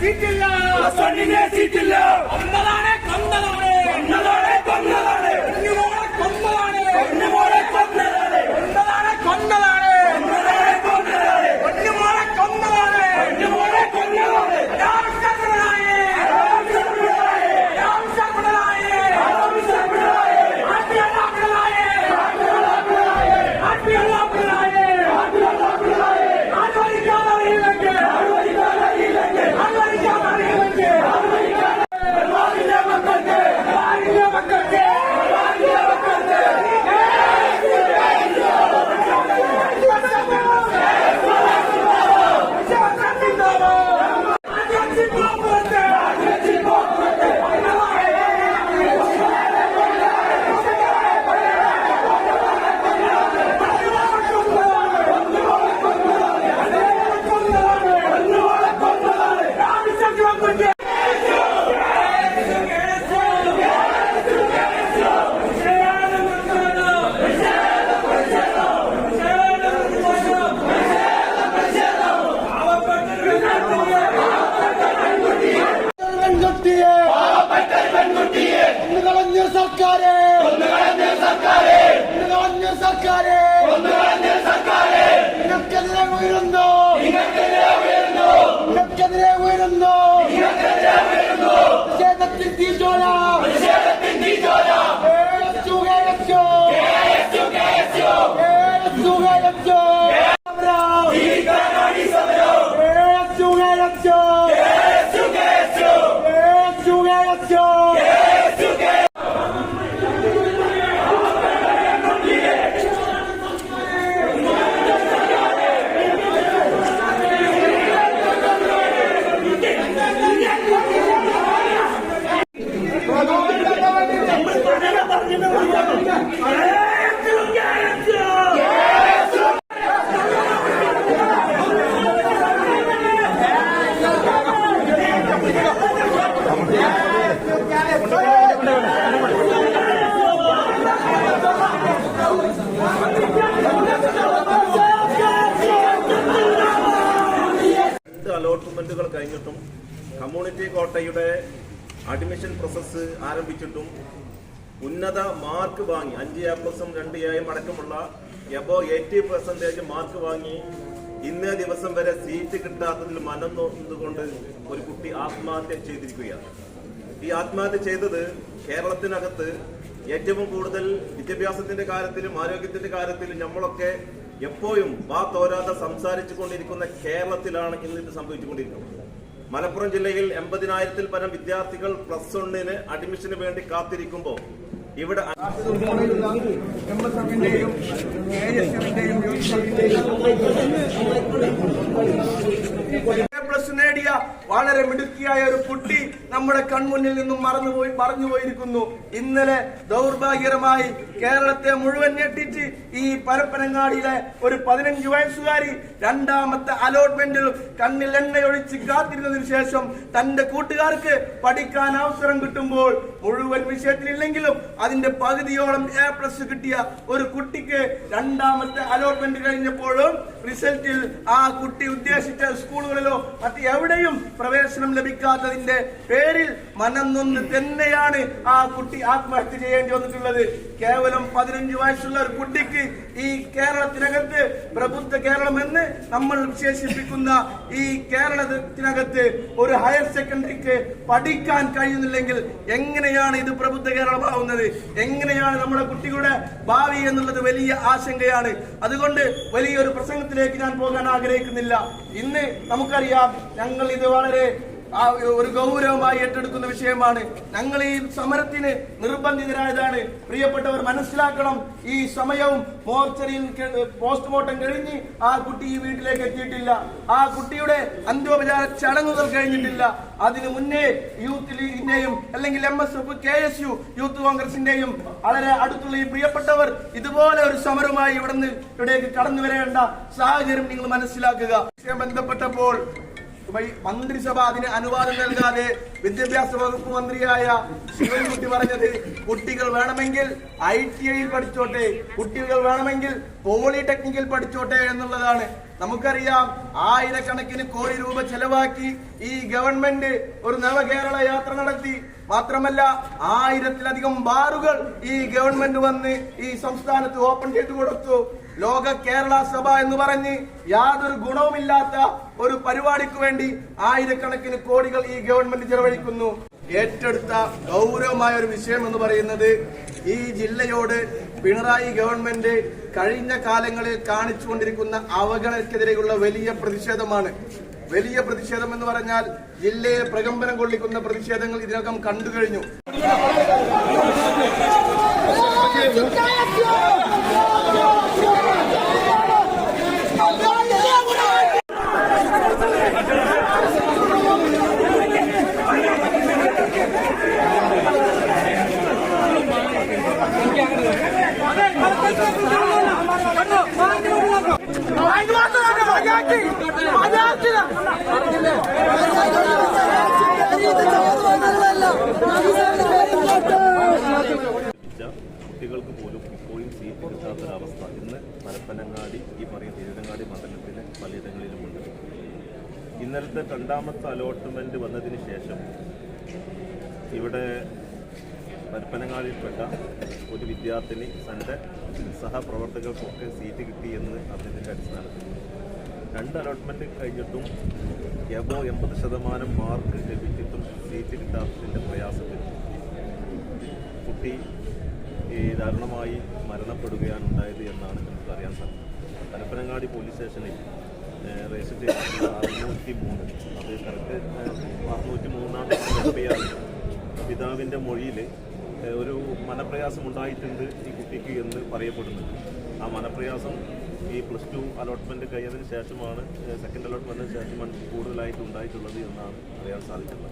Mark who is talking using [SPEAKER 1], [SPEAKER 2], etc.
[SPEAKER 1] സീറ്റില്ല. സീറ്റില്ല. കഴിഞ്ഞിട്ടും കോട്ടയുടെ admission process ആരംഭിച്ചിട്ടും ഉന്നത മാർക്ക് വാങ്ങി അഞ്ച് എ പ്ലസും രണ്ട് എയും അടക്കമുള്ള എബോ എയ്റ്റി പെർസെന്റേജ് മാർക്ക് വാങ്ങി ഇന്നേ ദിവസം വരെ സീറ്റ് കിട്ടാത്തതിൽ മനം നോക്കുന്നതുകൊണ്ട് ഒരു കുട്ടി ആത്മഹത്യ ചെയ്തിരിക്കുകയാണ്. ഈ ആത്മഹത്യ ചെയ്തത് കേരളത്തിനകത്ത് ഏറ്റവും കൂടുതൽ വിദ്യാഭ്യാസത്തിന്റെ കാര്യത്തിലും ആരോഗ്യത്തിന്റെ കാര്യത്തിലും നമ്മളൊക്കെ എപ്പോഴും വാ തോരാതെ സംസാരിച്ചു കൊണ്ടിരിക്കുന്ന കേരളത്തിലാണ് ഇന്ന് ഇത് സംഭവിച്ചുകൊണ്ടിരിക്കുന്നത്. മലപ്പുറം ജില്ലയിൽ എൺപതിനായിരത്തിൽ പരം വിദ്യാർത്ഥികൾ പ്ലസ് വണ്ണിന് അഡ്മിഷന് വേണ്ടി കാത്തിരിക്കുമ്പോൾ ഇവിടെ
[SPEAKER 2] പ്ലസ് നേടിയ വളരെ മിടുക്കിയായ ഒരു കുട്ടി നമ്മുടെ കൺമുന്നിൽ നിന്നും മറന്നുപോയി മറഞ്ഞുപോയിരിക്കുന്നു ഇന്നലെ ദൗർഭാഗ്യകരമായി കേരളത്തെ മുഴുവൻ ഞെട്ടിച്ച് ഈ പരപ്പനങ്ങാടിയിലെ ഒരു പതിനഞ്ച് വയസ്സുകാരി രണ്ടാമത്തെ അലോട്ട്മെന്റിൽ കണ്ണിൽ എണ്ണയൊഴിച്ച് കാത്തിരുന്നതിന് ശേഷം തന്റെ കൂട്ടുകാർക്ക് പഠിക്കാൻ അവസരം കിട്ടുമ്പോൾ മുഴുവൻ വിഷയത്തിലില്ലെങ്കിലും അതിന്റെ പകുതിയോളം എ പ്ലസ് കിട്ടിയ ഒരു കുട്ടിക്ക് രണ്ടാമത്തെ അലോട്ട്മെന്റ് കഴിഞ്ഞപ്പോഴും റിസൾട്ടിൽ ആ കുട്ടി ഉദ്ദേശിച്ച സ്കൂളുകളിലോ മറ്റ് എവിടെയും പ്രവേശനം ലഭിക്കാത്തതിന്റെ പേരിൽ മനം നൊന്ന് തന്നെയാണ് ആ കുട്ടി ആത്മഹത്യ ചെയ്യേണ്ടി വന്നിട്ടുള്ളത്. കേവലം പതിനഞ്ചു വയസ്സുള്ള ഒരു കുട്ടിക്ക് ഈ കേരളത്തിനകത്ത് പ്രബുദ്ധ കേരളം എന്ന് നമ്മൾ വിശേഷിപ്പിക്കുന്ന ഈ കേരളത്തിനകത്ത് ഒരു ഹയർ സെക്കൻഡറിക്ക് പഠിക്കാൻ കഴിയുന്നില്ലെങ്കിൽ എങ്ങനെയാണ് ഇത് പ്രബുദ്ധ കേരളമാവുന്നത്? എങ്ങനെയാണ് നമ്മുടെ കുട്ടികളുടെ ഭാവി എന്നുള്ളത് വലിയ ആശങ്കയാണ്. അതുകൊണ്ട് വലിയൊരു പ്രസംഗത്തിലേക്ക് ഞാൻ പോകാൻ ആഗ്രഹിക്കുന്നില്ല. ഇന്ന് നമുക്കറിയാം ഞങ്ങൾ ഇത് വളരെ ആ ഒരു ഗൗരവമായി ഏറ്റെടുക്കുന്ന വിഷയമാണ്. ഞങ്ങൾ ഈ സമരത്തിന് നിർബന്ധിതരായതാണ്. പ്രിയപ്പെട്ടവർ മനസ്സിലാക്കണം ഈ സമയവും മോർച്ചറിയിൽ പോസ്റ്റ്മോർട്ടം കഴിഞ്ഞ് ആ കുട്ടി ഈ വീട്ടിലേക്ക് എത്തിയിട്ടില്ല. ആ കുട്ടിയുടെ അന്ത്യോപചാര ചടങ്ങുകൾ കഴിഞ്ഞിട്ടില്ല. അതിനു മുന്നേ യൂത്ത് ലീഗിന്റെയും അല്ലെങ്കിൽ M S F K S U youth കോൺഗ്രസിന്റെയും വളരെ അടുത്തുള്ള ഈ പ്രിയപ്പെട്ടവർ ഇതുപോലെ ഒരു സമരമായി ഇവിടുന്ന് ഇവിടേക്ക് കടന്നു വരേണ്ട സാഹചര്യം നിങ്ങൾ മനസ്സിലാക്കുക. ബന്ധപ്പെട്ടപ്പോൾ മന്ത്രിസഭ അതിന് അനുവാദം നൽകാതെ വിദ്യാഭ്യാസ വകുപ്പ് മന്ത്രിയായ ശിവൻകുട്ടി പറഞ്ഞത് കുട്ടികൾ വേണമെങ്കിൽ ഐ ടി ഐയിൽ പഠിച്ചോട്ടെ കുട്ടികൾ വേണമെങ്കിൽ പോളിടെക്നിക്കിൽ പഠിച്ചോട്ടെ എന്നുള്ളതാണ്. നമുക്കറിയാം ആയിരക്കണക്കിന് കോടി രൂപ ചെലവാക്കി ഈ ഗവൺമെന്റ് ഒരു നവകേരള യാത്ര നടത്തി. മാത്രമല്ല ആയിരത്തിലധികം ബാറുകൾ ഈ ഗവൺമെന്റ് വന്ന് ഈ സംസ്ഥാനത്ത് ഓപ്പൺ ചെയ്തു കൊടുത്തു. ലോക കേരള സഭ എന്ന് പറഞ്ഞ് യാതൊരു ഗുണവുമില്ലാത്ത ഒരു പരിപാടിക്ക് വേണ്ടി ആയിരക്കണക്കിന് കോടികൾ ഈ ഗവൺമെന്റ് ചെലവഴിക്കുന്നു. ഏറ്റെടുത്ത ഗൗരവമായ ഒരു വിഷയം എന്ന് പറയുന്നത് ഈ ജില്ലയോട് പിണറായി ഗവൺമെന്റ് കഴിഞ്ഞ കാലങ്ങളിൽ കാണിച്ചുകൊണ്ടിരിക്കുന്ന അവഗണനക്കെതിരെയുള്ള വലിയ പ്രതിഷേധമാണ്. വലിയ പ്രതിഷേധം എന്ന് പറഞ്ഞാൽ ജില്ലയെ പ്രകമ്പനം കൊള്ളിക്കുന്ന പ്രതിഷേധങ്ങൾ ഇതിനകം കണ്ടു കഴിഞ്ഞു
[SPEAKER 1] കിട്ടാത്തൊരവസ്ഥ ഇന്ന് പരപ്പനങ്ങാടി ഈ പറയുന്ന തിരുവനങ്ങാടി മണ്ഡലത്തിലെ പലയിടങ്ങളിലുമുണ്ട്. ഇന്നലത്തെ രണ്ടാമത്തെ അലോട്ട്മെന്റ് വന്നതിന് ശേഷം ഇവിടെ പരപ്പനങ്ങാടിയിൽപ്പെട്ട ഒരു വിദ്യാർത്ഥിനി തന്റെ സഹപ്രവർത്തകർക്കൊക്കെ സീറ്റ് കിട്ടി എന്ന് അറിഞ്ഞതിന്റെ അടിസ്ഥാനത്തിൽ. രണ്ട് അലോട്ട്മെന്റ് കഴിഞ്ഞിട്ടും എബോ എൺപത് ശതമാനം മാർക്ക് ലഭിച്ചിട്ടും സീറ്റ് കിട്ടാത്തതിന്റെ പ്രയാസത്തിൽ കുട്ടി ദാരുണമായി മരണപ്പെടുകയാണ് ഉണ്ടായത് എന്നാണ് നമുക്ക് അറിയാൻ സാധിച്ചത് തലപ്പനങ്ങാടി പോലീസ് സ്റ്റേഷനിൽ രജിസ്റ്റർ ചെയ്തിട്ടുള്ള അറുന്നൂറ്റി മൂന്ന് അത് കറക്റ്റ് അറുന്നൂറ്റി മൂന്നാം എഫ് പിതാവിന്റെ മൊഴിയിൽ ഒരു മനപ്രയാസം ഉണ്ടായിട്ടുണ്ട് ഈ കുട്ടിക്ക് എന്ന് പറയപ്പെടുന്നുണ്ട്. ആ മനപ്രയാസം ഈ പ്ലസ് ടു അലോട്ട്മെന്റ് കഴിഞ്ഞതിന് ശേഷമാണ് സെക്കൻഡ് അലോട്ട്മെന്റിന് ശേഷമാണ് കൂടുതലായിട്ട് ഉണ്ടായിട്ടുള്ളത് എന്നാണ് അറിയാൻ സാധിക്കുന്നത്.